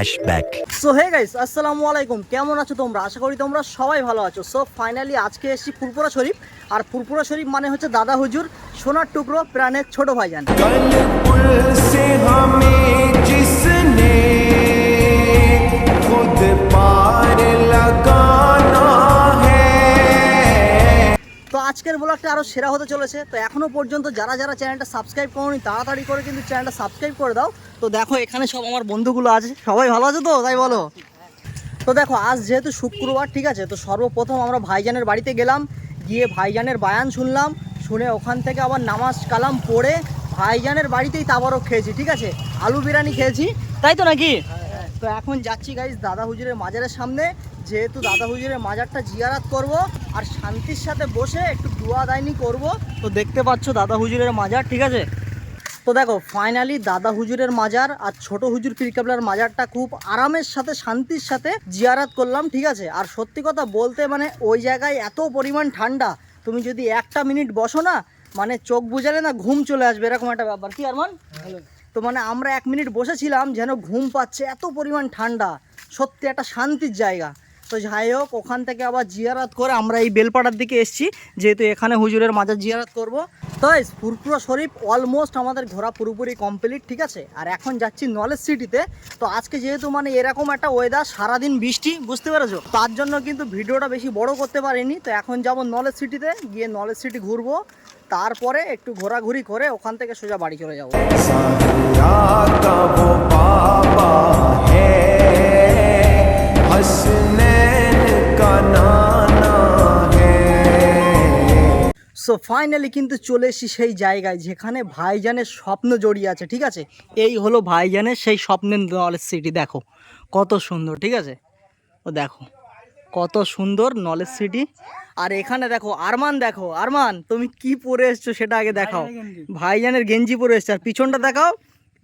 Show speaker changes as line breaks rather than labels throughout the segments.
Flashback.
So hey guys আসসালামু আলাইকুম কেমন আছো তোমরা? আশা করি তোমরা সবাই ভালো আছো। সো ফাইনালি আজকে এসেছি ফুলপুরা শরীফ। আর ফুলপুরা শরীফ মানে হচ্ছে দাদা হুজুর সোনার টুকরো প্রাণের ছোট ভাইজান। আজকের ব্লগটা আরও সেরা হতে চলেছে। তো এখনও পর্যন্ত যারা যারা চ্যানেলটা সাবস্ক্রাইব করোনি, তাড়াতাড়ি করে কিন্তু চ্যানেলটা সাবস্ক্রাইব করে দাও। তো দেখো, এখানে সব আমার বন্ধুগুলো আছে। সবাই ভালো আছে তো? তাই বলো? তো দেখো, আজ যেহেতু শুক্রবার, ঠিক আছে? তো সর্বপ্রথম আমরা ভাইজানের বাড়িতে গেলাম। গিয়ে ভাইজানের বায়ান শুনলাম। শুনে ওখান থেকে আবার নামাজ কালাম পড়ে ভাইজানের বাড়িতেই তাবারও খেয়েছি, ঠিক আছে? আলু বিরিয়ানি খেয়েছি। তাই তো নাকি? তো এখন যাচ্ছি গাইজ দাদা হুজুরের মাজারের সামনে। যেহেতু দাদা হুজুরের মাজারটা জিয়ারাত করব আর শান্তির সাথে বসে একটু দোয়া দায়নি করব তো দেখতে পাচ্ছ দাদা হুজুরের মাজার ঠিক আছে? তো দেখো ফাইনালি দাদা হুজুরের মাজার আর ছোট হুজুর পীরকাবলার মাজারটা খুব আরামের সাথে শান্তির সাথে জিয়ারাত করলাম ঠিক আছে? আর সত্যি কথা বলতে মানে ওই জায়গায় এত পরিমাণ ঠান্ডা তুমি যদি একটা মিনিট বসো না মানে চোখ বুঝালে না ঘুম চলে আসবে এরকম একটা ব্যাপার। কি আরমান? তো মানে আমরা এক মিনিট বসেছিলাম যেন ঘুম পাচ্ছে এত পরিমাণ ঠান্ডা সত্যি একটা শান্তির জায়গা। তো যাই হোক, ওখান থেকে আবার জিয়ারাত করে আমরা এই বেলপাড়ার দিকে এসেছি। যেহেতু এখানে হুজুরের মাজার জিয়ারাত করব। তো এই ফুরপুরা শরীফ অলমোস্ট আমাদের ঘোরা পুরোপুরি কমপ্লিট ঠিক আছে? আর এখন যাচ্ছি নলেজ সিটিতে। তো আজকে যেহেতু মানে এরকম একটা ওয়েদার সারাদিন বৃষ্টি, বুঝতে পেরেছ? তার জন্য কিন্তু ভিডিওটা বেশি বড় করতে পারিনি। তো এখন যাব নলেজ সিটিতে, গিয়ে নলেজ সিটি ঘুরবো। তারপরে একটু ঘোরাঘুরি করে ওখান থেকে সোজা বাড়ি চলে যাব। সো ফাইনালি কিন্তু চলে এসেছি সেই জায়গায় যেখানে ভাইজানের স্বপ্ন জড়িয়ে আছে ঠিক আছে? এই হলো ভাইজানের সেই স্বপ্নের নলেজ সিটি দেখো। কত সুন্দর ঠিক আছে? ও দেখো কত সুন্দর নলেজ সিটি। আর এখানে দেখো আরমান দেখো আরমান তুমি কি পরে এসছো সেটা আগে দেখাও। ভাইজানের গেঞ্জি। পরে এসছো। আর পিছনটা দেখাও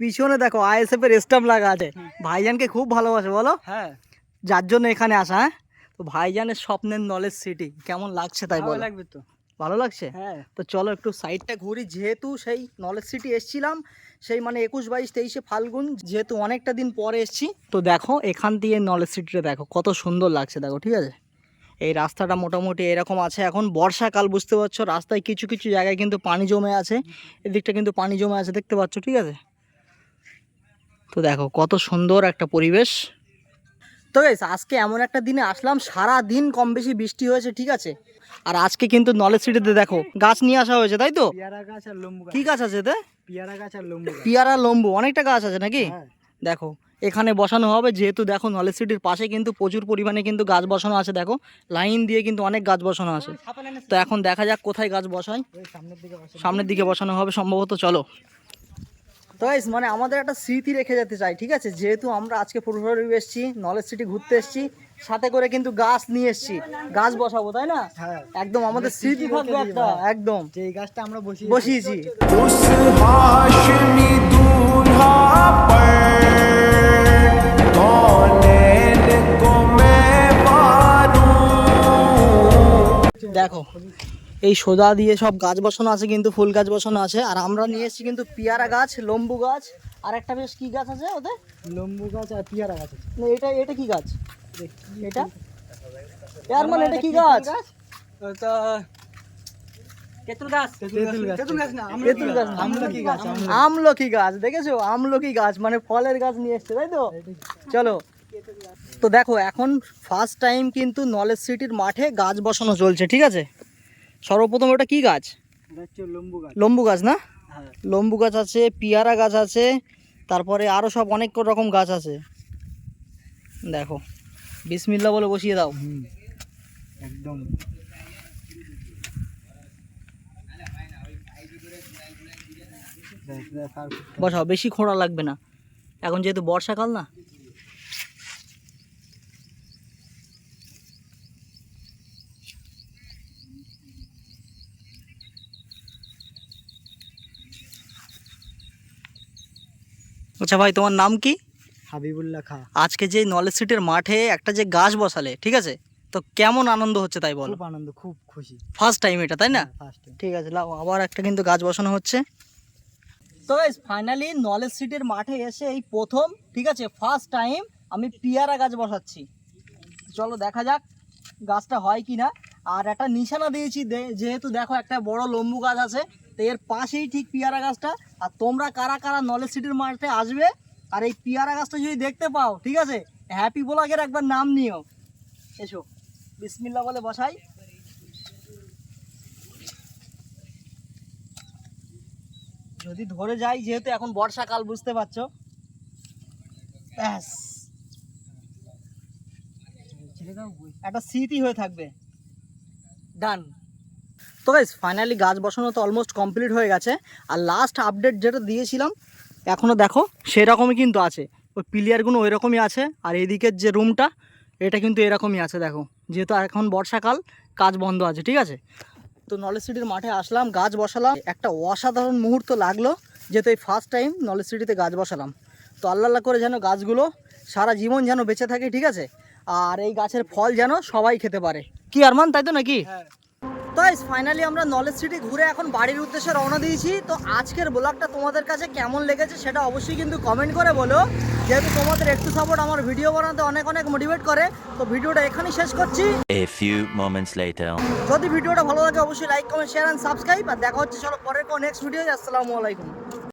পিছনে দেখো আইএসএফ এর স্টাম্প লাগা আছে। ভাইজানকে খুব ভালোবাসে বলো।
হ্যাঁ।
যার জন্য এখানে আসা হ্যাঁ? তো ভাইজানের স্বপ্নের নলেজ সিটি কেমন লাগছে তাই বলো।
লাগবে তো।
ভালো লাগছে?
হ্যাঁ।
তো চলো একটু সাইডটা ঘুরি। যেহেতু সেই নলেজ সিটি এসছিলাম সেই মানে একুশ বাইশ তেইশে ফাল্গুন যেহেতু অনেকটা দিন পরে এসছি তো দেখো এখান দিয়ে নলেজ সিটিটা দেখো কত সুন্দর লাগছে দেখো ঠিক আছে? এই রাস্তাটা মোটামুটি এরকম আছে এখন বর্ষাকাল বুঝতে পারছ রাস্তায় কিছু কিছু জায়গায় কিন্তু পানি জমে আছে এদিকটা কিন্তু পানি জমে আছে দেখতে পাচ্ছ ঠিক আছে? তো দেখো কত সুন্দর একটা পরিবেশ। তো গাইস আজকে এমন একটা দিনে আসলাম সারা দিন কম বেশি বৃষ্টি হয়েছে ঠিক আছে? আর আজকে কিন্তু নলেজ সিটিতে দেখো গাছ নিয়ে আসা হয়েছে তাই তো?
পেয়ারা গাছ আর লম্বু
কি গাছ আছে এতে?
পেয়ারা গাছ আর লম্বু গাছ।
পিয়ারা লম্বু অনেকটা গাছ আছে নাকি?
হ্যাঁ।
দেখো এখানে বসানো হবে যেহেতু দেখো নলেজ সিটির পাশে কিন্তু প্রচুর পরিমাণে কিন্তু গাছ বসানো আছে দেখো। লাইন দিয়ে কিন্তু অনেক গাছ বসানো আছে। তো এখন দেখা যাক কোথায় গাছ বসায়।
সামনের দিকে
বসানো হবে সম্ভবত চলো। তো গাইস মানে আমাদের একটা স্মৃতি রেখে যেতে চাই ঠিক আছে? যেহেতু আমরা আজকে পূর্বশরীফ এসেছি নলেজ সিটি ঘুরতে এসেছি সাথে করে কিন্তু গাছ নিয়ে এসেছি। গাছ বসাবো তাই না?
হ্যাঁ।
একদম আমাদের স্মৃতি থাকবে একটা হ্যাঁ। একদম।
যে গাছটা আমরা
বসিয়েছি। দেখো এই সোজা দিয়ে সব গাছ বসানো আছে কিন্তু ফুল গাছ বসানো আছে। আর আমরা নিয়ে এসেছি কিন্তু পেয়ারা গাছ লম্বু গাছ। আর একটা বেশ কি গাছ আছে ওতে?
লম্বু গাছ আর পেয়ারা গাছ আছে।
না এটা এটা কি গাছ? এটা ইয়ার মানে এটা কি গাছ?
তো আমলকি। গাছ।
দেখেছ? আমলকি গাছ মানে ফলের গাছ নিয়ে এসছে তাই তো? চলো। তো দেখো এখন ফার্স্ট টাইম কিন্তু নলেজ সিটির মাঠে গাছ বসানো চলছে ঠিক আছে? সর্বপ্রথম ওটা কি গাছ?
লম্বু গাছ।
লম্বু গাছ না?
হ্যাঁ।
লম্বু গাছ আছে পিয়ারা গাছ আছে তারপরে আরও সব অনেক রকম গাছ আছে। দেখো বিসমিল্লা বলে বসিয়ে দাও।
একদম।
বসাও বেশি খোঁড়া লাগবে না। এখন যেহেতু বর্ষাকাল না আচ্ছা ভাই তোমার নাম কি?
হাবিবুল্লাহ খা।
আজকে যে নলেজ সিটির মাঠে একটা যে গাছ বসালে ঠিক আছে? তো কেমন আনন্দ হচ্ছে তাই বলো?
খুব আনন্দ খুব খুশি।
ফার্স্ট টাইম এটা তাই না?
ফার্স্ট
ঠিক আছে লাও আবার একটা কিন্তু গাছ বসানো হচ্ছে। তো ফাইনালি নলেজ সিটির মাঠে এসে এই প্রথম ঠিক আছে ফার্স্ট টাইম আমি পিয়ারা গাছ বসাচ্ছি। চলো দেখা যাক গাছটা হয় কি না আর একটা নিশানা দিয়েছি যেহেতু দেখো একটা বড় লম্বু গাছ আছে তো এর পাশেই ঠিক পিয়ারা গাছটা। আর তোমরা কারা কারা নলেজ সিটির মাঠে আসবে, আর এই পিয়ারা গাছটা যদি দেখতে পাও, ঠিক আছে? হ্যাপি ব্লগের একবার নাম নিও। এসো বিসমিল্লা বলে বসাই। যদি ধরে যাই, যেহেতু এখন বর্ষাকাল বুঝতে পারছ? ব্যাস। একটা স্মৃতি হয়ে থাকবে। ডান। তো গাইস ফাইনালি গাছ বসানো তো অলমোস্ট কমপ্লিট হয়ে গেছে। আর লাস্ট আপডেট যেটা দিয়েছিলাম এখনও দেখো, সেরকমই কিন্তু আছে। ওই পিলিয়ারগুলো ওই রকমই আছে, আর এদিকের যে রুমটা এটা কিন্তু এরকমই আছে, দেখো। যেহেতু এখন বর্ষাকাল, কাজ বন্ধ আছে, ঠিক আছে? তো নলেজ সিটির মাঠে আসলাম, গাছ বসালাম। একটা অসাধারণ মুহূর্ত লাগল, যেহেতু এই ফার্স্ট টাইম নলেজ সিটিতে গাছ বসালাম। তো আল্লাহ আল্লাহ করে যেন গাছগুলো সারা জীবন যেন বেঁচে থাকে, ঠিক আছে? আর এই গাছের ফল যেন সবাই খেতে পারে। কি আরমান, তাই তো নাকি? তো ফাইনালি আমরা নলেজ সিটি ঘুরে এখন বাড়ির উদ্দেশ্যে রওনা দিয়েছি। তো আজকের ব্লগটা তোমাদের কাছে কেমন লেগেছে সেটা অবশ্যই কিন্তু কমেন্ট করে বলো। যেহেতু তোমাদের একটু সাপোর্ট আমার ভিডিও বানাতে অনেক অনেক মোটিভেট করে তো ভিডিওটা এখানেই শেষ করছি।
এ ফিউ মোমেন্টস লেটার
যদি ভিডিওটা ভালো লাগে অবশ্যই like comment share and subscribe আর দেখা হচ্ছে চলো পরের কোন নেক্সট ভিডিও আসসালামু আলাইকুম।